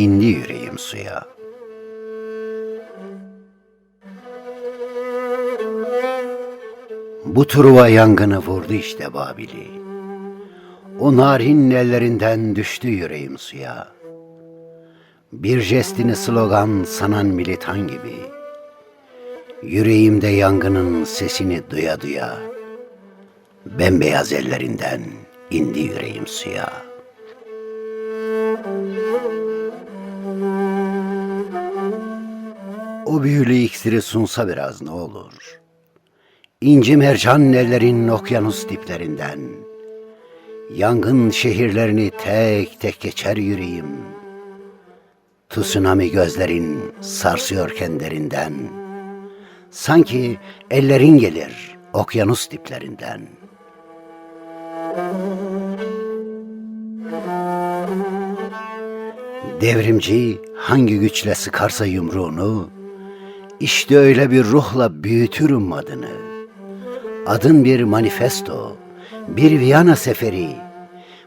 indi yüreğim suya. Bu Truva yangını vurdu işte Babil'i. O narin ellerinden düştü yüreğim suya. Bir jestini slogan sanan militan gibi. Yüreğimde yangının sesini duya duya. Bembeyaz ellerinden indi yüreğim suya. O büyülü iksiri sunsa biraz ne olur? İnci mercan ellerin okyanus diplerinden. Yangın şehirlerini tek tek geçer yüreğim. Tsunami gözlerin sarsıyorken derinden. Sanki ellerin gelir okyanus diplerinden. Devrimci hangi güçle sıkarsa yumruğunu, işte öyle bir ruhla büyütürüm adını. Adın bir manifesto, bir Viyana seferi,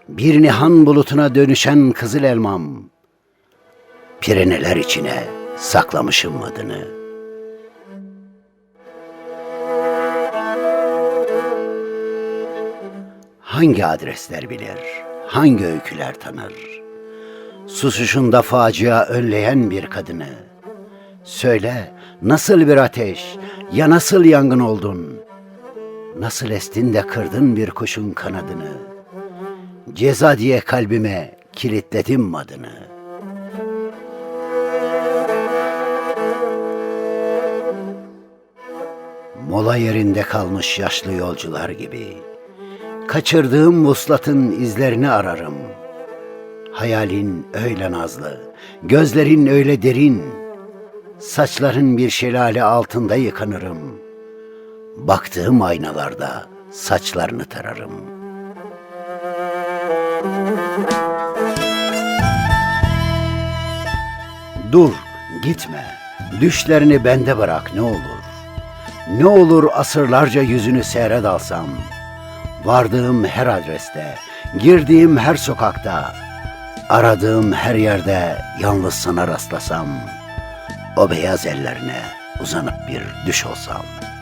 bir nihan bulutuna dönüşen kızıl elmam. Pireneler içine saklamışım adını. Hangi adresler bilir, hangi öyküler tanır? Susuşunda facia önleyen bir kadını. Söyle nasıl bir ateş, ya nasıl yangın oldun? Nasıl estin de kırdın bir kuşun kanadını? Ceza diye kalbime kilitledim adını. Mola yerinde kalmış yaşlı yolcular gibi. Kaçırdığım vuslatın izlerini ararım. Hayalin öyle nazlı, gözlerin öyle derin. Saçların bir şelale altında yıkanırım. Baktığım aynalarda saçlarını tararım. Dur, gitme. Düşlerini bende bırak ne olur. Ne olur asırlarca yüzünü seyre dalsam. Vardığım her adreste, girdiğim her sokakta, aradığım her yerde yalnız sana rastlasam. O beyaz ellerine uzanıp bir düş olsam.''